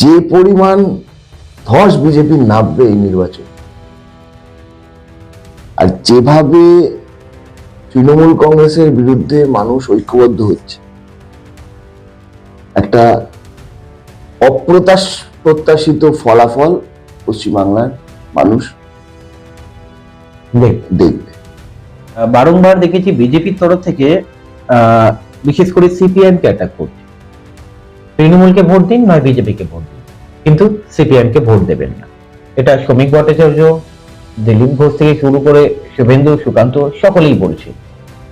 যে পরিমাণ ধস বিজেপি নামবে এই নির্বাচন আর যেভাবে তৃণমূল কংগ্রেসের বিরুদ্ধে মানুষ ঐক্যবদ্ধ হচ্ছে একটা অপ্রত্যাশ প্রত্যাশিত ফলাফল পশ্চিমবাংলার মানুষ দেখ দেখবে। বারংবার দেখেছি বিজেপির তরফ থেকে আহ, বিশেষ করে সিপিএম কে অ্যাটাক করছে। তৃণমূলকে ভোট দিন নয় বিজেপিকে ভোট দিন। কিন্তু সিপিএম কে ভোট দেবেন না। এটা শ্রমিক ভট্টাচার্য দিলীপ ঘোষ থেকে শুরু করে শুভেন্দু সুকান্ত সকলেই বলছে।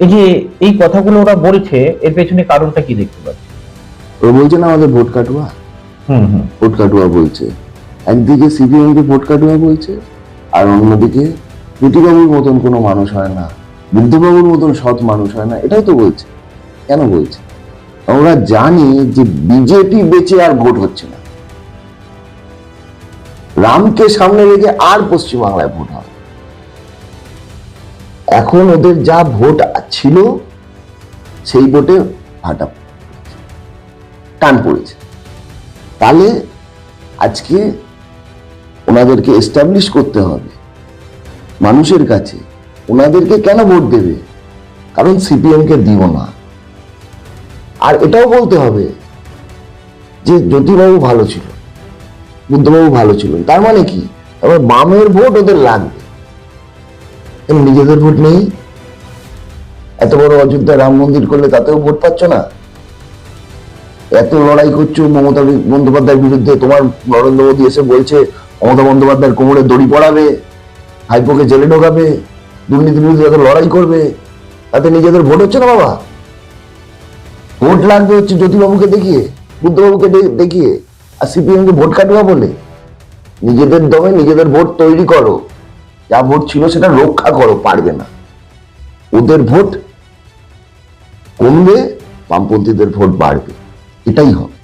এই যে এই কথাগুলো ওরা বলছে এর পেছনে কারণটা কি দেখতে পাচ্ছি ও বলছে না আমাদের ভোট কাটুয়া। হুম হুম। ভোট কাটুয়া বলছে। একদিকে সিপিএম কে ভোট কাটুয়া বলছে আর অন্যদিকে প্রীতিবাবুর মতন কোনো মানুষ হয় না বুদ্ধবাবুর মতন সৎ মানুষ হয় না এটাই তো বলছে। কেন বলছে? আমরা জানি যে বিজেপি বেঁচে আর ভোট হচ্ছে না। রামকে সামনে রেখে আর পশ্চিমবাংলায় ভোট হবে। এখন ওদের যা ভোট ছিল, সেই ভোটে ভাটা টান পড়েছে। তাহলে আজকে ওনাদেরকে এস্টাবলিশ করতে হবে, মানুষের কাছে। ওনাদেরকে কেন ভোট দেবে? কারণ সিপিএমকে দিও না। আর এটাও বলতে হবে যে জ্যোতিবাবু ভালো ছিল বুদ্ধবাবু ভালো ছিল। তার মানে কি? এবার বামের ভোট ওদের লাগবে। নিজেদের ভোট নেই? এত বড় অযোধ্যা রাম মন্দির করলে তাতেও ভোট পাচ্ছ না? এত লড়াই করছ মমতা বন্দ্যোপাধ্যায়ের বিরুদ্ধে। তোমার নরেন্দ্র মোদী এসে বলছে, মমতা বন্দ্যোপাধ্যায়ের কোমরে দড়ি পড়াবে হাইপোকে জেলে ঢোকাবে, দুর্নীতির বিরুদ্ধে এত লড়াই করবে। তাতে নিজেদের ভোট হচ্ছে না বাবা? ভোট লাগবে হচ্ছে জ্যোতিবাবুকে দেখিয়ে, বুদ্ধবাবুকে দেখিয়ে, আর সিপিএমকে ভোট কাটবা বলে। নিজেদের দমে নিজেদের ভোট তৈরি করো। যা ভোট ছিল সেটা রক্ষা করো, পারবে না। ওদের ভোট কমবে, বামপন্থীদের ভোট বাড়বে। এটাই হবে।